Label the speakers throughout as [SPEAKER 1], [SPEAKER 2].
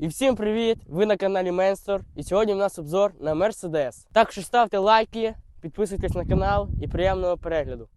[SPEAKER 1] І всім привіт! Ви на каналі Менстор. І сьогодні у нас обзор на Mercedes. Так що ставте лайки, підписуйтесь на канал і приємного перегляду.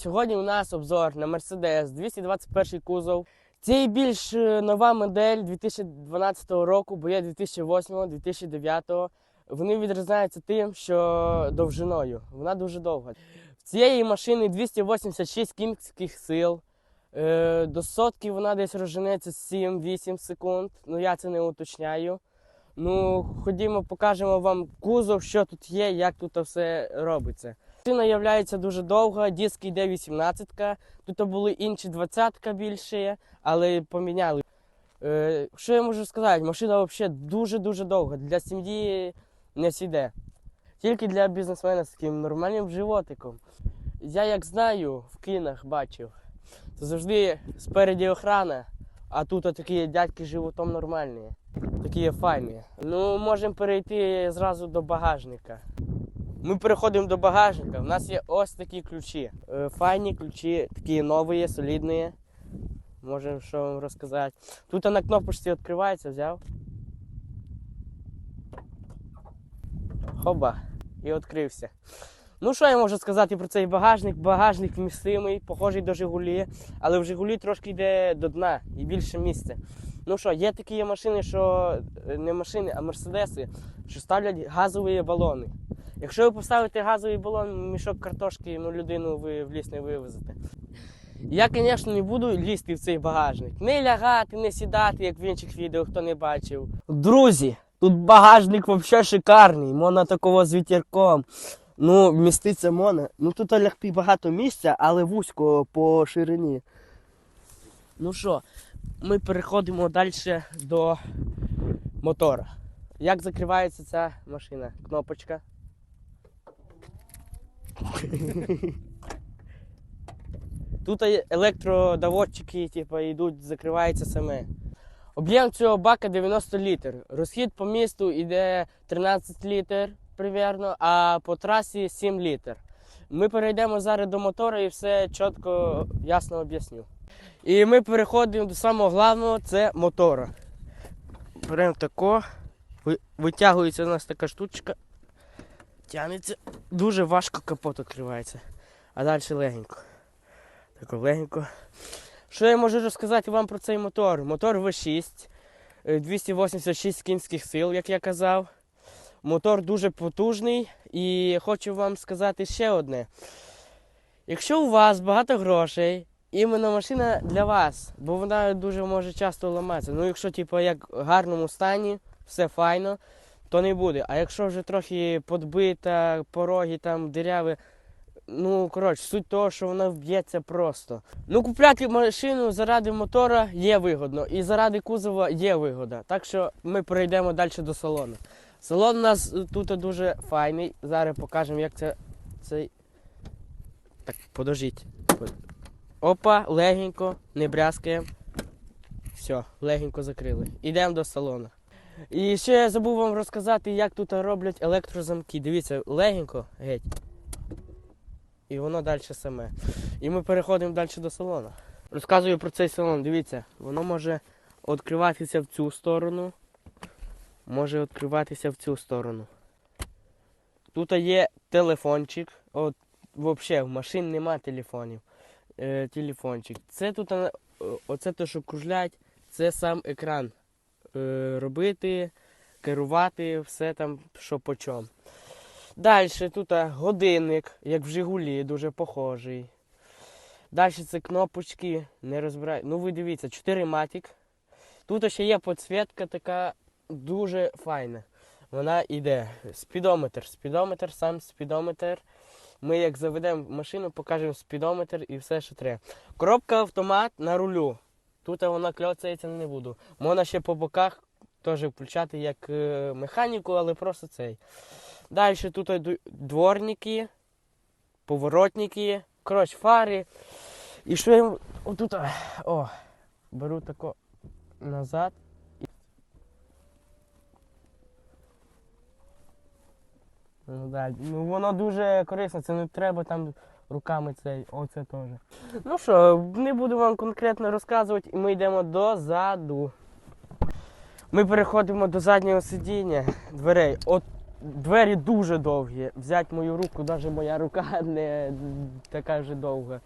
[SPEAKER 1] Сьогодні у нас обзор на Mercedes 221 кузов. Це і більш е, нова модель 2012 року, бо є 2008, 2009. Вони відрізняються тим, що довжиною. Вона дуже довга. В цієї машини 286 кінських сил. Е, До сотки вона десь розженеться 7-8 секунд. Ну я це не уточняю. Ну, ходімо, покажемо вам кузов, що тут є, як тут все робиться. Машина являється дуже довга, диск йде 18-ка. Тут були інші 20-ка більше, але поміняли. Е, що я можу сказати? Машина взагалі дуже-дуже довга. Для сім'ї не сіде. Тільки для бізнесмена з таким нормальним животиком. Я як знаю, в кінах бачив, то завжди спереді охрана, а тут такі дядьки животом нормальні. Такі файні. Ну, можемо перейти зразу до багажника. Ми переходимо до багажника. У нас є ось такі ключі. Е, Файні ключі, такі нові, солідні. Можемо що вам розказати. Тут на кнопочці відкривається, взяв. Хоба. І відкрився. Ну, що я можу сказати про цей багажник? Багажник вмістимий, похожий до Жигулі, але в Жигулі трошки йде до дна і більше місця. Ну що, є такі машини, що е, не машини, а мерседеси, що ставлять газові балони. Якщо ви поставите газовий балон, мішок картошки, ну людину ви в ліс не вивезете. Я, звісно, не буду лізти в цей багажник. Не лягати, не сідати, як в інших відео, хто не бачив. Друзі, тут багажник взагалі шикарний, можна такого з вітерком. Ну, міститься можна. Ну тут лягти багато місця, але вузько по ширині. Ну що, ми переходимо далі до мотора. Як закривається ця машина? Кнопочка. Тут є електродаводчики, типу, йдуть, закриваються саме. Об'єм цього бака 90 літр. Розхід по місту йде 13 літр примерно, а по трасі 7 літр. Ми перейдемо зараз до мотора і все чітко, ясно об'ясню. І ми переходимо до самого головного це мотора. Беремо тако, витягується у нас така штучка, тягнеться. Дуже важко капот відкривається. А далі легенько. Так легенько. Що я можу розказати вам про цей мотор? Мотор V6, е, 286 кінських сил, як я казав. Мотор дуже потужний і хочу вам сказати ще одне. Якщо у вас багато грошей, іменно машина для вас, бо вона дуже може часто ламатися. Ну, якщо типу, як в гарному стані, все файно, то не буде. А якщо вже трохи подбита, пороги там диряві, ну коротше, суть того, що вона вб'ється просто. Ну, купляти машину заради мотора є вигодно, і заради кузова є вигода. Так що ми перейдемо далі до салону. Салон у нас тут дуже файний. Зараз покажемо, як це цей. Так, подождіть. Под- Опа, легенько, не брязкаємо. Все, легенько закрили. Йдемо до салону. І ще я забув вам розказати, як тут роблять електрозамки. Дивіться, легенько, геть. І воно далі саме. І ми переходимо далі до салону. Розказую про цей салон. Дивіться, воно може відкриватися в цю сторону, може відкриватися в цю сторону. Тут є телефончик. От взагалі в машин нема телефонів. Е, телефончик. Це тут е, оце те, що кружлять, це сам екран. Е, робити, керувати, все там, що по чому. Далі тут годинник, як в Жигулі, дуже похожий. Далі це кнопочки, не розбираю. Ну ви дивіться, 4 матік. Тут ще є підсвітка така дуже файна. Вона йде. Спідометр. Спідометр, сам спідометр. Ми як заведемо машину, покажемо спідометр і все, що треба. Коробка автомат на рулю. Тут вона кльоцається не буду. Можна ще по боках теж включати як е, механіку, але просто цей. Далі тут дворники, поворотники, коротше, фари. І що я отут, о, беру тако назад. Ну, да. ну воно дуже корисно, це не треба там руками цей, оце теж. Ну що, не буду вам конкретно розказувати, і ми йдемо дозаду. Ми переходимо до заднього сидіння дверей. От двері дуже довгі. Взять мою руку, навіть моя рука не така вже довга.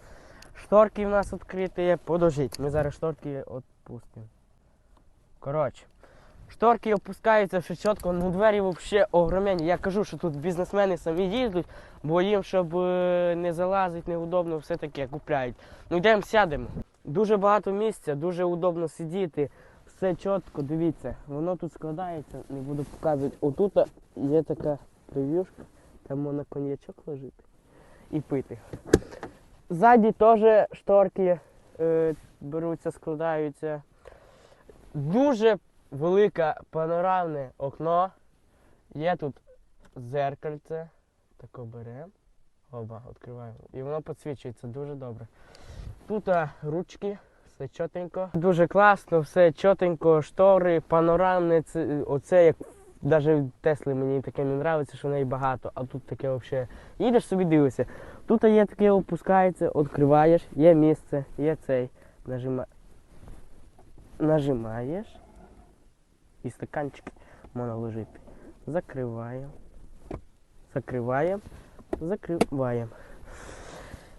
[SPEAKER 1] Шторки в нас відкриті. Подождіть, ми зараз шторки відпустимо. Коротше. Шторки опускаються все чітко, ну двері взагалі огромні. Я кажу, що тут бізнесмени самі їздять, бо їм, щоб е, не залазити, неудобно, все таке купляють. Ну йдемо сядемо. Дуже багато місця, дуже удобно сидіти. Все чітко, дивіться, воно тут складається, не буду показувати. Отут є така прев'юшка, там можна коньячок ложити і пити. Ззаді теж шторки е, беруться, складаються. Дуже велике панорамне окно. Є тут зеркальце. Тако беремо. Оба, відкриваємо. І воно підсвічується дуже добре. Тут а, ручки, все чотенько. Дуже класно, все чотенько, штори, панорамне. Це, оце як навіть Тесли мені таке не подобається, що в неї багато, а тут таке взагалі. Їдеш собі дивишся. Тут є таке опускається, відкриваєш, є місце, є цей. Нажима... Нажимаєш і стаканчик можна ложити. Закриваємо. Закриваємо. Закриваємо.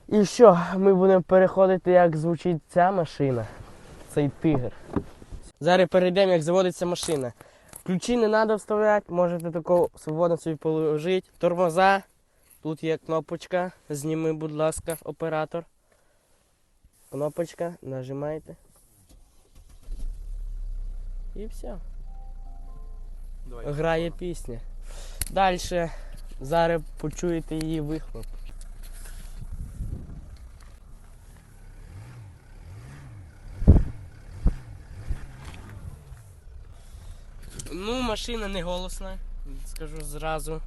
[SPEAKER 1] І що? Ми будемо переходити, як звучить ця машина. Цей тигр. Зараз перейдемо, як заводиться машина. Ключі не треба вставляти, можете тако свободно собі положити. Тормоза. Тут є кнопочка. Зніми, будь ласка, оператор. Кнопочка, нажимаєте. І все. Грає пісня. Далі зараз почуєте її вихлоп. Ну, машина не голосна, скажу зразу.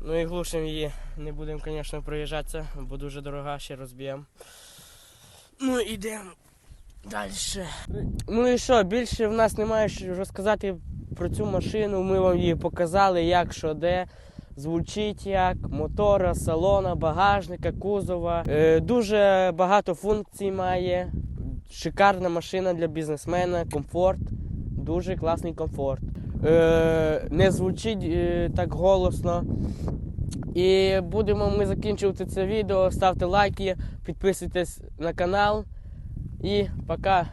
[SPEAKER 1] Ну і глушимо її. Не будемо, звісно, проїжджатися, бо дуже дорога, ще розб'ємо. Ну, йдемо далі. Ну і що, більше в нас немає що розказати про цю машину. Ми вам її показали, як що де. Звучить як мотора, салона, багажника, кузова. Е, дуже багато функцій має. Шикарна машина для бізнесмена, комфорт. Дуже класний комфорт. Е, не звучить е, так голосно. І будемо ми закінчувати це відео. Ставте лайки, підписуйтесь на канал. І пока.